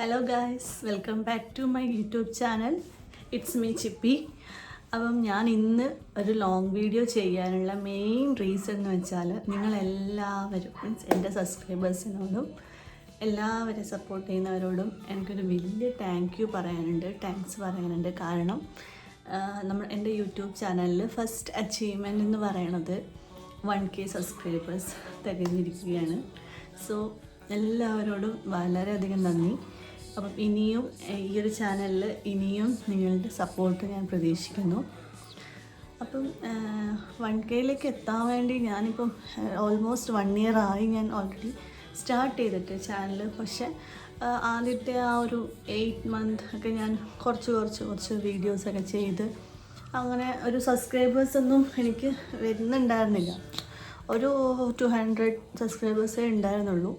Hello guys welcome back to my YouTube channel it's me Chippi അപ്പം ഞാൻ ഇന്ന് ഒരു ലോങ് വീഡിയോ ചെയ്യാനുള്ള മെയിൻ റീസൺ എന്ന് വെച്ചാൽ നിങ്ങളെല്ലാവരും മീൻസ് എന്റെ സബ്സ്ക്രൈബേഴ്സിനോടും എല്ലാവരും സപ്പോർട്ട് ചെയ്യുന്നവരോടും എനിക്കൊരു വലിയ താങ്ക് യു പറയാനുണ്ട് താങ്ക്സ് പറയാനുണ്ട്. കാരണം നമ്മൾ എന്റെ യൂട്യൂബ് ചാനലിൽ ഫസ്റ്റ് അച്ചീവ്മെന്റ് എന്ന് പറയണത് വൺ കെ സബ്സ്ക്രൈബേഴ്സ് തികഞ്ഞിരിക്കുകയാണ് സോ എല്ലാവരോടും വളരെയധികം നന്ദി. അപ്പം ഇനിയും ഈ ഒരു ചാനലിൽ ഇനിയും നിങ്ങളുടെ സപ്പോർട്ട് ഞാൻ പ്രതീക്ഷിക്കുന്നു. അപ്പം വൺ കെയിലേക്ക് എത്താൻ വേണ്ടി ഞാനിപ്പം ഓൾമോസ്റ്റ് വൺ ഇയർ ആയി ഞാൻ ഓൾറെഡി സ്റ്റാർട്ട് ചെയ്തിട്ട് ചാനൽ പക്ഷെ ആദ്യത്തെ ആ ഒരു എയ്റ്റ് മന്ത് ഒക്കെ ഞാൻ കുറച്ച് കുറച്ച് കുറച്ച് വീഡിയോസൊക്കെ ചെയ്ത് അങ്ങനെ ഒരു സബ്സ്ക്രൈബേഴ്സൊന്നും എനിക്ക് വരുന്നുണ്ടായിരുന്നില്ല. ഒരു ടു ഹൺഡ്രഡ് സബ്സ്ക്രൈബേഴ്സേ ഉണ്ടായിരുന്നുള്ളൂ.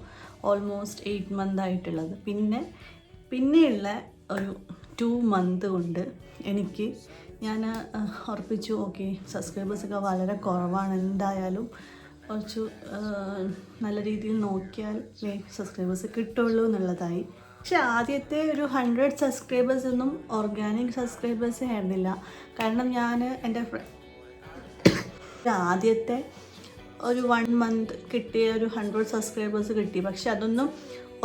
ഓൾമോസ്റ്റ് എയ്റ്റ് മന്ത് ആയിട്ടുള്ളത്. പിന്നെ പിന്നെയുള്ള ഒരു ടു മന്ത് കൊണ്ട് എനിക്ക് ഞാൻ ഉറപ്പിച്ചു ഓക്കെ സബ്സ്ക്രൈബേഴ്സൊക്കെ വളരെ കുറവാണ്. എന്തായാലും കുറച്ച് നല്ല രീതിയിൽ നോക്കിയാൽ സബ്സ്ക്രൈബേഴ്സ് കിട്ടുള്ളൂ എന്നുള്ളതായി. പക്ഷേ ആദ്യത്തെ ഒരു ഹൺഡ്രഡ് സബ്സ്ക്രൈബേഴ്സ് ഒന്നും ഓർഗാനിക് സബ്സ്ക്രൈബേഴ്സേ ആയിരുന്നില്ല. കാരണം ഞാൻ എന്റെ ആദ്യത്തെ ഒരു വൺ മന്ത് കിട്ടിയ ഒരു ഹൺഡ്രഡ് സബ്സ്ക്രൈബേഴ്സ് കിട്ടി. പക്ഷെ അതൊന്നും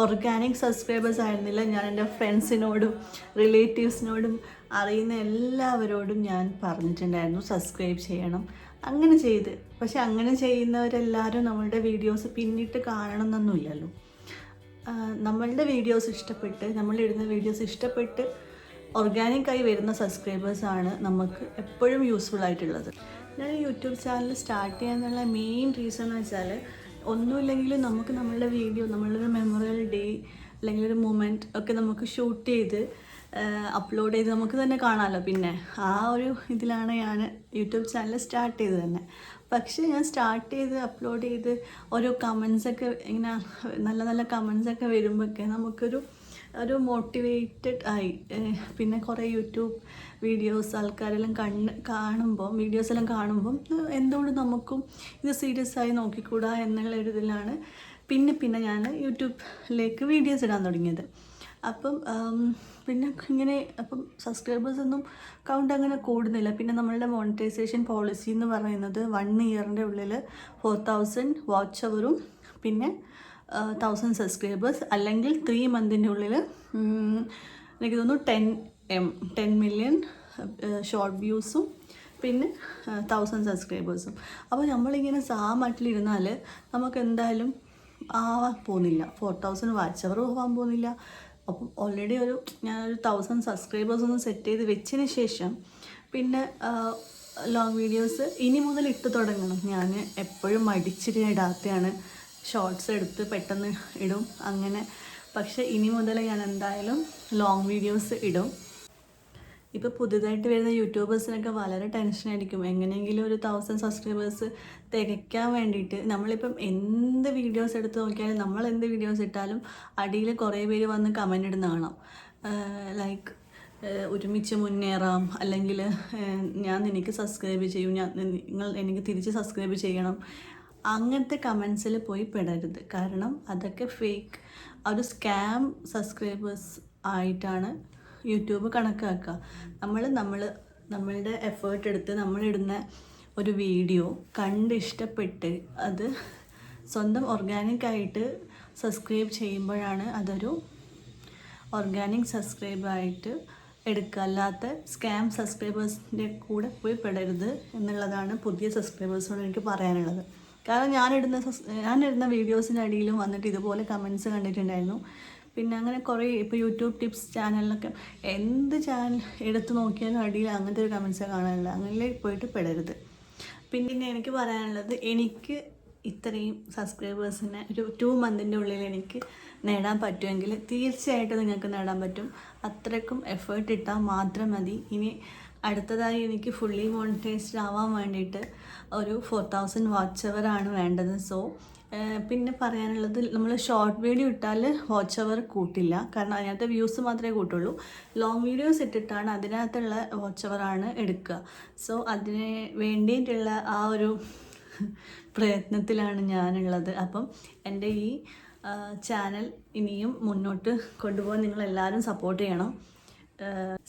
ഓർഗാനിക് സബ്സ്ക്രൈബേഴ്സ് ആയിരുന്നില്ല. ഞാൻ എന്റെ ഫ്രണ്ട്സിനോടും റിലേറ്റീവ്സിനോടും അറിയുന്ന എല്ലാവരോടും ഞാൻ പറഞ്ഞിട്ടുണ്ടായിരുന്നു സബ്സ്ക്രൈബ് ചെയ്യണം. അങ്ങനെ ചെയ്ത്. പക്ഷെ അങ്ങനെ ചെയ്യുന്നവരെല്ലാവരും നമ്മളുടെ വീഡിയോസ് പിന്നിട്ട് കാണണമെന്നൊന്നുമില്ലല്ലോ നമ്മളുടെ വീഡിയോസ് ഇഷ്ടപ്പെട്ട് നമ്മളിടുന്ന വീഡിയോസ് ഇഷ്ടപ്പെട്ട് ഓർഗാനിക്കായി വരുന്ന സബ്സ്ക്രൈബേഴ്സാണ് നമുക്ക് എപ്പോഴും യൂസ്ഫുൾ ആയിട്ടുള്ളത്. ഞാൻ യൂട്യൂബ് ചാനൽ സ്റ്റാർട്ട് ചെയ്യാനുള്ള മെയിൻ റീസൺ എന്ന് വെച്ചാൽ ഒന്നുമില്ലെങ്കിലും നമുക്ക് നമ്മളുടെ വീഡിയോ നമ്മളുടെ മെമ്മറിയൽ ഡേ അല്ലെങ്കിൽ ഒരു മൊമെന്റ് ഒക്കെ നമുക്ക് ഷൂട്ട് ചെയ്ത് അപ്ലോഡ് ചെയ്ത് നമുക്ക് തന്നെ കാണാമല്ലോ. പിന്നെ ആ ഒരു ഇതിലാണ് ഞാൻ യൂട്യൂബ് ചാനൽ സ്റ്റാർട്ട് ചെയ്തത് തന്നെ. പക്ഷേ ഞാൻ സ്റ്റാർട്ട് ചെയ്ത് അപ്ലോഡ് ചെയ്ത് ഓരോ കമൻസൊക്കെ ഇങ്ങനെ നല്ല നല്ല കമൻസൊക്കെ വരുമ്പോഴൊക്കെ നമുക്കൊരു ഒരു മോട്ടിവേറ്റഡ് ആയി. പിന്നെ കുറേ യൂട്യൂബ് വീഡിയോസ് ആൾക്കാരെല്ലാം കണ്ണ് കാണുമ്പോൾ വീഡിയോസ് എല്ലാം കാണുമ്പം എന്തുകൊണ്ട് നമുക്കും ഇത് സീരിയസ് ആയി നോക്കിക്കൂടാ എന്നുള്ള ഒരു ഇതിലാണ്. പിന്നെ പിന്നെ ഞാൻ യൂട്യൂബിലേക്ക് വീഡിയോസ് ഇടാൻ തുടങ്ങിയത്. അപ്പം പിന്നെ ഇങ്ങനെ അപ്പം സബ്സ്ക്രൈബേഴ്സ് ഒന്നും കൗണ്ട് അങ്ങനെ കൂടുന്നില്ല. പിന്നെ നമ്മളുടെ മോണിറ്റൈസേഷൻ പോളിസി എന്ന് പറയുന്നത് വൺ ഇയറിന്റെ ഉള്ളിൽ ഫോർ തൗസൻഡ് വാച്ച് അവറും പിന്നെ തൗസൻഡ് സബ്സ്ക്രൈബേഴ്സ് അല്ലെങ്കിൽ ത്രീ മന്തിന്റെ ഉള്ളിൽ എനിക്ക് തോന്നുന്നു ten M ten million short വ്യൂസും പിന്നെ തൗസൻഡ് സബ്സ്ക്രൈബേഴ്സും അപ്പോൾ നമ്മളിങ്ങനെ സാമാട്ടിലിരുന്നാൽ നമുക്ക് എന്തായാലും ആവാൻ പോകുന്നില്ല. ഫോർ തൗസൻഡ് വാച്ച് അവർ പോകാൻ പോകുന്നില്ല. അപ്പം ഓൾറെഡി ഒരു ഞാനൊരു തൗസൻഡ് സബ്സ്ക്രൈബേഴ്സ് ഒന്ന് സെറ്റ് ചെയ്ത് വെച്ചതിന് ശേഷം പിന്നെ ലോങ് വീഡിയോസ് ഇനി മുതൽ ഇട്ട് തുടങ്ങണം. ഞാൻ എപ്പോഴും മടിച്ചിട്ട് ഇടാത്തതാണ് ഷോർട്സ് എടുത്ത് പെട്ടെന്ന് ഇടും. അങ്ങനെ. പക്ഷേ ഇനി മുതൽ ഞാൻ എന്തായാലും ലോങ് വീഡിയോസ് ഇടും. ഇപ്പോൾ പുതുതായിട്ട് വരുന്ന യൂട്യൂബേഴ്സിനൊക്കെ വളരെ ടെൻഷനായിരിക്കും എങ്ങനെയെങ്കിലും ഒരു തൗസൻഡ് സബ്സ്ക്രൈബേഴ്സ് തികയ്ക്കാൻ വേണ്ടിയിട്ട് നമ്മളിപ്പം എന്ത് വീഡിയോസ് എടുത്ത് നോക്കിയാലും നമ്മൾ എന്ത് വീഡിയോസ് ഇട്ടാലും അടിയിൽ കുറേ പേര് വന്ന് കമന്റ് ഇടുന്ന കാണാം. ലൈക്ക് ഒരുമിച്ച് മുന്നേറാം. അല്ലെങ്കിൽ ഞാൻ നിനക്ക് സബ്സ്ക്രൈബ് ചെയ്യും. ഞാൻ നിങ്ങൾ എനിക്ക് തിരിച്ച് സബ്സ്ക്രൈബ് ചെയ്യണം. അങ്ങനത്തെ കമൻസിൽ പോയി പെടരുത്. കാരണം അതൊക്കെ ഫേക്ക് ഒരു സ്കാം സബ്സ്ക്രൈബേഴ്സ് ആയിട്ടാണ് യൂട്യൂബ് കണക്കാക്കുക നമ്മൾ നമ്മൾ നമ്മളുടെ എഫേർട്ട് എടുത്ത് നമ്മളിടുന്ന ഒരു വീഡിയോ കണ്ട് ഇഷ്ടപ്പെട്ട് അത് സ്വന്തം ഓർഗാനിക് ആയിട്ട് സബ്സ്ക്രൈബ് ചെയ്യുമ്പോഴാണ് അതൊരു ഓർഗാനിക് സബ്സ്ക്രൈബായിട്ട് എടുക്കുക അല്ലാത്ത സ്കാം സബ്സ്ക്രൈബേഴ്സിന്റെ കൂടെ പോയി പെടരുത് എന്നുള്ളതാണ് പുതിയ സബ്സ്ക്രൈബേഴ്സിനോട് എനിക്ക് പറയാനുള്ളത്. കാരണം ഞാനിടുന്ന ഞാനിടുന്ന വീഡിയോസിന്റെ അടിയിലും വന്നിട്ട് ഇതുപോലെ കമൻസ് കണ്ടിട്ടുണ്ടായിരുന്നു. പിന്നെ അങ്ങനെ കുറേ ഇപ്പോൾ യൂട്യൂബ് ടിപ്സ് ചാനലിലൊക്കെ എന്ത് ചാനൽ എടുത്ത് നോക്കിയാലും അടിയിൽ അങ്ങനത്തെ ഒരു കമൻസ് കാണാനില്ല. അങ്ങനെ പോയിട്ട് പെടരുത്. പിന്നെ എനിക്ക് പറയാനുള്ളത് എനിക്ക് ഇത്രയും സബ്സ്ക്രൈബേഴ്സിനെ ഒരു ടു മന്തിന്റെ ഉള്ളിൽ എനിക്ക് നേടാൻ പറ്റുമെങ്കിൽ തീർച്ചയായിട്ടും നിങ്ങൾക്ക് നേടാൻ പറ്റും. അത്രയ്ക്കും എഫേർട്ട് ഇട്ടാൽ മാത്രം മതി. ഇനി അടുത്തതായി എനിക്ക് ഫുള്ളി മോണിറ്റൈസ്ഡ് ആവാൻ വേണ്ടിയിട്ട് ഒരു ഫോർ തൗസൻഡ് വാച്ച് അവറാണ് വേണ്ടത്. സോ പിന്നെ പറയാനുള്ളത് നമ്മൾ ഷോർട്ട് വീഡിയോ ഇട്ടാൽ വാച്ച് അവർ കൂട്ടില്ല. കാരണം അതിനകത്ത് വ്യൂസ് മാത്രമേ കൂട്ടുള്ളൂ. ലോങ് വീഡിയോസ് ഇട്ടിട്ടാണ് അതിനകത്തുള്ള വാച്ച് അവറാണ് എടുക്കുക. സോ അതിന് വേണ്ടിയിട്ടുള്ള ആ ഒരു പ്രയത്നത്തിലാണ് ഞാനുള്ളത്. അപ്പം എന്റെ ഈ ചാനൽ ഇനിയും മുന്നോട്ട് കൊണ്ടുപോകാൻ നിങ്ങൾ എല്ലാവരും സപ്പോർട്ട് ചെയ്യണം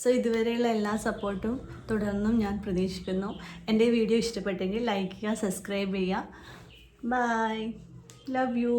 സോ ഇതുവരെയുള്ള എല്ലാ സപ്പോർട്ടും തുടർന്നും ഞാൻ പ്രതീക്ഷിക്കുന്നു. എന്റെ വീഡിയോ ഇഷ്ടപ്പെട്ടെങ്കിൽ ലൈക്ക് ചെയ്യുക സബ്സ്ക്രൈബ് ചെയ്യുക. Bye love you